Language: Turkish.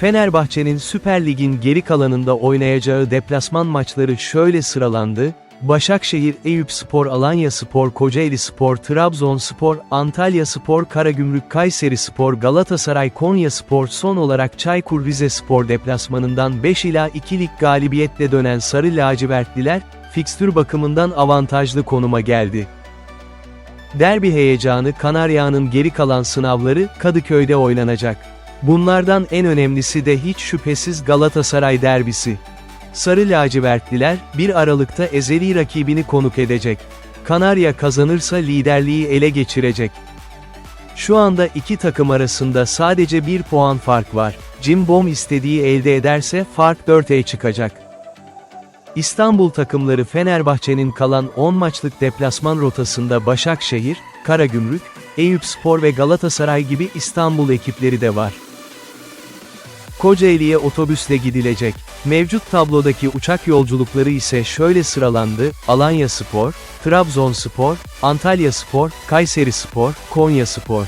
Fenerbahçe'nin Süper Lig'in geri kalanında oynayacağı deplasman maçları şöyle sıralandı, Başakşehir, Eyüpspor, Alanyaspor, Kocaelispor, Trabzonspor, Antalyaspor, Karagümrük, Kayserispor, Galatasaray, Konyaspor son olarak Çaykur Rizespor deplasmanından 5 ila 2'lik galibiyetle dönen Sarı Lacivertliler, fikstür bakımından avantajlı konuma geldi. Derbi heyecanı Kanarya'nın geri kalan sınavları Kadıköy'de oynanacak. Bunlardan en önemlisi de hiç şüphesiz Galatasaray derbisi. Sarı lacivertliler, 1 Aralık'ta ezeli rakibini konuk edecek. Kanarya kazanırsa liderliği ele geçirecek. Şu anda iki takım arasında sadece bir puan fark var. Jim Bom istediği elde ederse fark 4'e çıkacak. İstanbul takımları Fenerbahçe'nin kalan 10 maçlık deplasman rotasında Başakşehir, Karagümrük, Eyüpspor ve Galatasaray gibi İstanbul ekipleri de var. Kocaeli'ye otobüsle gidilecek. Mevcut tablodaki uçak yolculukları ise şöyle sıralandı, Alanyaspor, Trabzonspor, Antalyaspor, Kayserispor, Konyaspor.